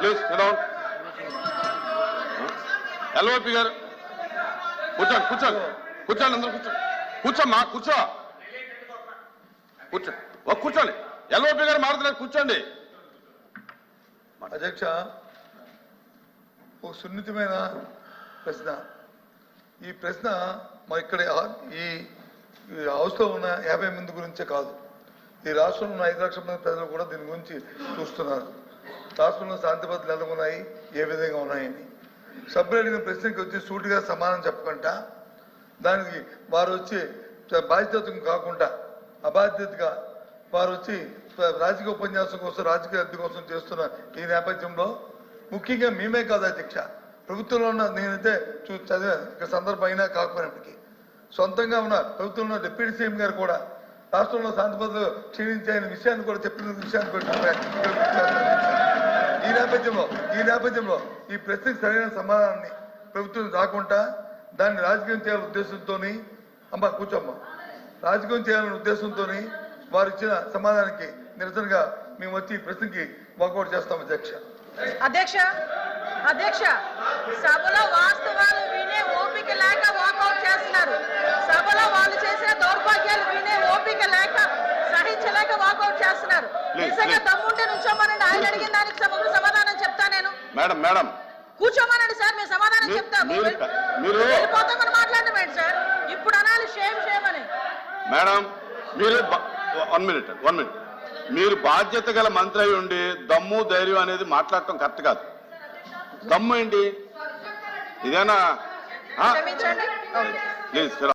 Please please down LOP గారు. కూర్చోండి కూర్చోండి. కూర్చోండి అందరూ కూర్చో కూర్చోమ్మా కూర్చో. కూర్చో. కూర్చోండి. ఎల్ఓపి గారు మారుతున్నారు. కూర్చోండి. అధ్యక్ష ఒక సున్నితమైన ప్రశ్న. ఈ ప్రశ్న మా ఇక్కడ ఈ ఈ హౌస్లో ఉన్న యాభై మంది గురించే కాదు. ఈ రాష్ట్రంలో ఉన్న ఐదు లక్షల మంది ప్రజలు కూడా దీని గురించి చూస్తున్నారు. రాష్ట్రంలో శాంతి భద్రతలు ఎలా ఉన్నాయి? ఏ విధంగా ఉన్నాయని. సభ్యులు అడిగిన ప్రశ్నకి వచ్చి సూటిగా సమానం చెప్పకుండా దానికి వారు వచ్చి బాధ్యత కాకుండా అబాధ్యతగా వారు వచ్చి రాజకీయ ఉపన్యాసం కోసం రాజకీయ అద్దె కోసం చేస్తున్న ఈ నేపథ్యంలో ముఖ్యంగా మేమే కాదు అధ్యక్ష. ప్రభుత్వంలో ఉన్న నేనైతే చూ చదివా సందర్భం అయినా కాకపోయినప్పటికీ సొంతంగా ఉన్న ప్రభుత్వంలో ఉన్న డిప్యూటీ సీఎం గారు కూడా రాష్ట్రంలో శాంతి భద్రతలు క్షీణించాయని విషయాన్ని కూడా చెప్పిన విషయాన్ని కూడా ఈ నేపథ్యంలో ఈ నేపథ్యంలో ఈ ప్రశ్నకు సరైన సమాధానాన్ని ప్రభుత్వం రాకుండా దాన్ని రాజకీయం చేయాలనే ఉద్దేశంతో అమ్మ కూర్చోమ్మ. రాజకీయం చేయాలనే ఉద్దేశంతో వారు ఇచ్చిన సమాధానానికి నిరసనగా మేము వచ్చి ఈ ప్రశ్నకి వాకౌట్ చేస్తాం అధ్యక్ష. అధ్యక్ష అధ్యక్ష సభలో వాస్తవాలు వినే ఓపిక లేక వాకౌట్ చేస్తున్నారు. సభలో వాళ్ళు చేసే దౌర్భాగ్యాలు వినే ఓపిక లేక సహించలేక వాకౌట్ చేస్తున్నారు. నిజంగా. దమ్ముంటే నుంచోమనండి. ఆయన అడిగిన దానికి మేడం మేడం. కూర్చోమనండి సార్ మేము సమాధానం చెప్తాము. మీరు- వెళ్ళిపోతామని సార్? ఇప్పుడు అనాలి షేమ్ షేమ్ అని. మేడం మీరు వన్ మినిట్ వన్ మినిట్. మీరు బాధ్యత గల మంత్రి అయి ఉండి దమ్ము ధైర్యం అనేది మాట్లాడటం కరెక్ట్ కాదు. దమ్ము ఏంటి? ఇదేనా? ప్లీజ్